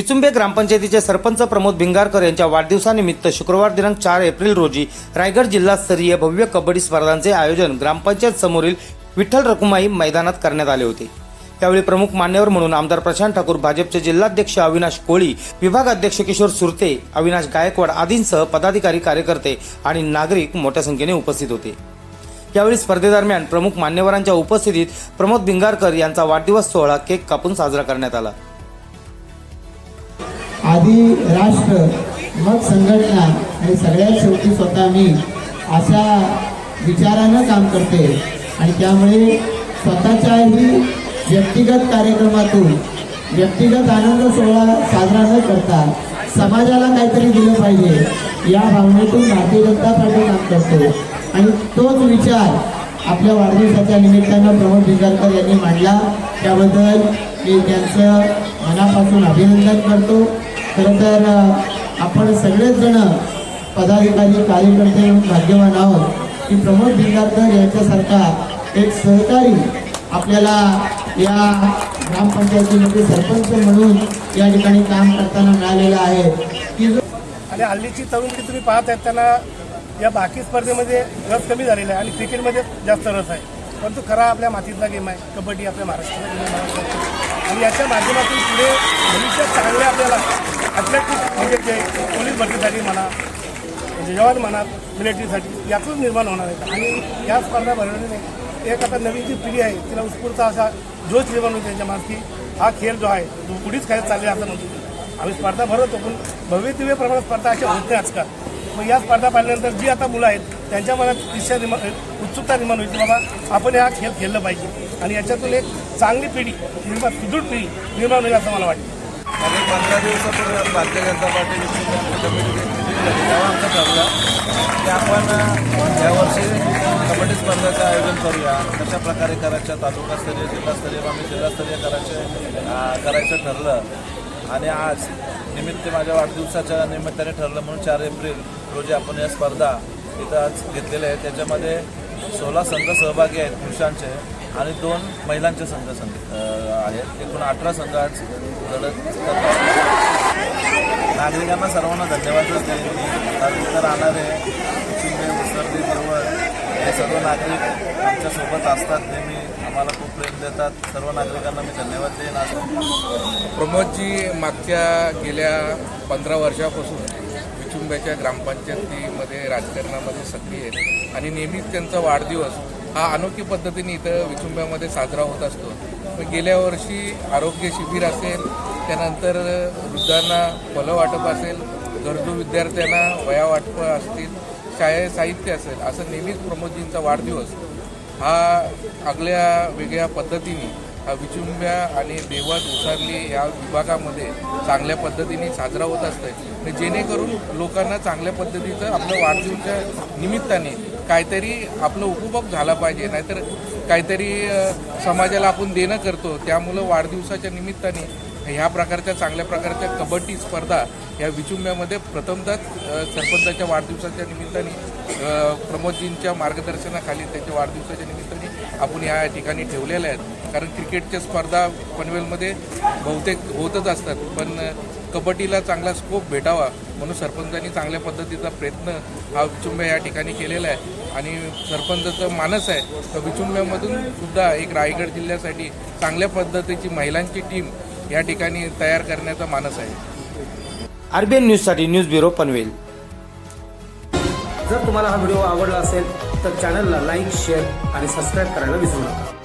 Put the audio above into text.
विचुंबे ग्रामपंचायतीचे सरपंच प्रमोद भिंगारकर यांच्या वाढदिवसानिमित्त शुक्रवार दिनांक चार एप्रिल रोजी रायगड जिल्हास्तरीय भव्य कबड्डी स्पर्धांचे आयोजन ग्रामपंचायत समोरील विठ्ठल रकुमाई मैदानात करण्यात आले होते. त्यावेळी प्रमुख मान्यवर म्हणून आमदार प्रशांत ठाकूर भाजपचे जिल्हाध्यक्ष अविनाश कोळी विभाग अध्यक्ष किशोर सुरते अविनाश गायकवाड आदींसह पदाधिकारी कार्यकर्ते आणि नागरिक मोठ्या संख्येने उपस्थित होते. यावेळी स्पर्धेदरम्यान प्रमुख मान्यवरांच्या उपस्थितीत प्रमोद भिंगारकर यांचा वाढदिवस सोहळा केक कापून साजरा करण्यात आला. आधी राष्ट्र मग संघटना आणि सगळ्यात शेवटी स्वतः मी अशा विचारानं काम करते. आणि त्यामुळे स्वतःच्याही व्यक्तिगत कार्यक्रमातून व्यक्तिगत आनंद सोहळा साजरा न करता समाजाला काहीतरी दिलं पाहिजे या भावनेतून भारतीय जनता पार्टी काम करतो. आणि तोच विचार आपल्या वाढदिवसाच्या निमित्तानं प्रमोद भिंगारकर यांनी मांडला. त्याबद्दल मी त्यांचं मनापासून अभिनंदन करतो. तर आपण सगळेच जण पदाधिकारी कार्यकर्ते म्हणून भाग्यवान आहोत की प्रमोद भिंगारकर यांच्यासारखा एक सहकारी आपल्याला या ग्रामपंचायतीमध्ये सरपंच म्हणून या ठिकाणी काम करताना मिळालेलं आहे. की आणि हल्लीची तरुण पिढी तुम्ही पाहत आहेत त्यांना या बाकी स्पर्धेमध्ये रस कमी झालेला आहे आणि क्रिकेटमध्ये जास्त रस आहे. परंतु खरा आपल्या मातीतला गेम आहे कबड्डी आपल्या महाराष्ट्राचा गेम आहे. आणि याच्या माध्यमातून पुढे भविष्यात चांगले आपल्याला ॲथलेटिक म्हणजे जे पोलीस भरतीसाठी म्हणा म्हणजे जवान म्हणा मिलिटरीसाठी यातून निर्माण होणार आहे. आणि या स्पर्धा भरवण्याने एक आता नवीन जी पिढी आहे तिला उत्स्फूर्त असा जोश निर्माण होईल त्यांच्या मनात की हा खेळ जो आहे तो पुढेच खेळत चालले असं म्हणतो. आम्ही स्पर्धा भरवतो पण भव्य दिव्य प्रमाणात स्पर्धा अशा होत नाही आजकाल. मग या स्पर्धा पाहिल्यानंतर जी आता मुलं आहेत त्यांच्या मनात दिशा निर्माण उत्सुकता निर्माण होईल की बाबा आपण हा खेळ खेळलं पाहिजे. आणि याच्यातून एक चांगली पिढी निर्माण सुदृढ पिढी निर्माण होईल असं मला वाटतं. आणि पंधरा दिवसापूर्वी भारतीय जनता पार्टी कमिटी तेव्हा आमचं ठरलं की आपण यावर्षी कबड्डी स्पर्धेचं आयोजन करूया. कशा प्रकारे करायचं तालुकास्तरीय जिल्हास्तरीय आम्ही जिल्हास्तरीय करायचे करायचं ठरलं. आणि आज निमित्त माझ्या वाढदिवसाच्या निमित्ताने ठरलं म्हणून चार एप्रिल रोजी आपण या स्पर्धा इथं आज घेतलेल्या आहेत. त्याच्यामध्ये सोळा संघ सहभागी आहेत पुरुषांचे. आणि दोन महिलांचे संघ संघ आहेत. एकूण अठरा संघ आज लढत नागरिकांना सर्वांना धन्यवादच देईन कारण इथं राहणारे शिंदे मुसर्दी बरोबर हे सर्व नागरिक आमच्यासोबत असतात. नेहमी आम्हाला खूप प्रेम देतात. सर्व नागरिकांना मी धन्यवाद देईन. आज प्रमोदजी मागच्या गेल्या पंधरा वर्षापासून विचुंब्याच्या ग्रामपंचायतीमध्ये राजकारणामध्ये सक्रिय आहेत. आणि नेहमीच त्यांचा वाढदिवस हा अनोखी पद्धतीने इथं विचुंब्यामध्ये साजरा होत असतो. पण गेल्या वर्षी आरोग्य शिबिर असेल त्यानंतर वृद्धांना फलं वाटप असेल गरजू विद्यार्थ्यांना वया वाटप असतील शाळे साहित्य असेल असं नेहमीच प्रमोदजींचा वाढदिवस हा आगल्या वेगळ्या पद्धतीने हा विचुंब्या आणि देवात उसारली या विभागामध्ये चांगल्या पद्धतीने साजरा होत असतं जेणेकरून लोकांना चांगल्या पद्धतीचं आपलं वाढदिवसाच्या निमित्ताने काहीतरी आपलं उपभोग झाला पाहिजे नाहीतर काहीतरी समाजाला आपण देणं करतो. त्यामुळं वाढदिवसाच्या निमित्ताने ह्या प्रकारच्या चांगल्या प्रकारच्या कबड्डी स्पर्धा या विचुंब्यामध्ये प्रथमतः सरपंचाच्या वाढदिवसाच्या निमित्ताने प्रमोदजींच्या मार्गदर्शनाखाली त्याच्या वाढदिवसाच्या निमित्ताने आपण या ठिकाणी ठेवलेल्या आहेत. कारण क्रिकेटच्या स्पर्धा पनवेलमध्ये बहुतेक होतच असतात पण कबड्डीला चांगला स्कोप भेटावा म्हणून सरपंचांनी चांगल्या पद्धतीचा प्रयत्न हा विचुंब्या या ठिकाणी केलेला आहे. आणि सरपंचाचं मानस आहे तर विचुंब्यामधून सुद्धा एक रायगड जिल्ह्यासाठी चांगल्या पद्धतीची महिलांची टीम या ठिकाणी तयार करण्याचा मानस आहे. आरबीएन न्यूजसाठी न्यूज ब्युरो पनवेल. जर तुम्हाला हा व्हिडिओ आवडला असेल तर चॅनलला लाईक शेअर आणि सबस्क्राईब करायला विसरू नका.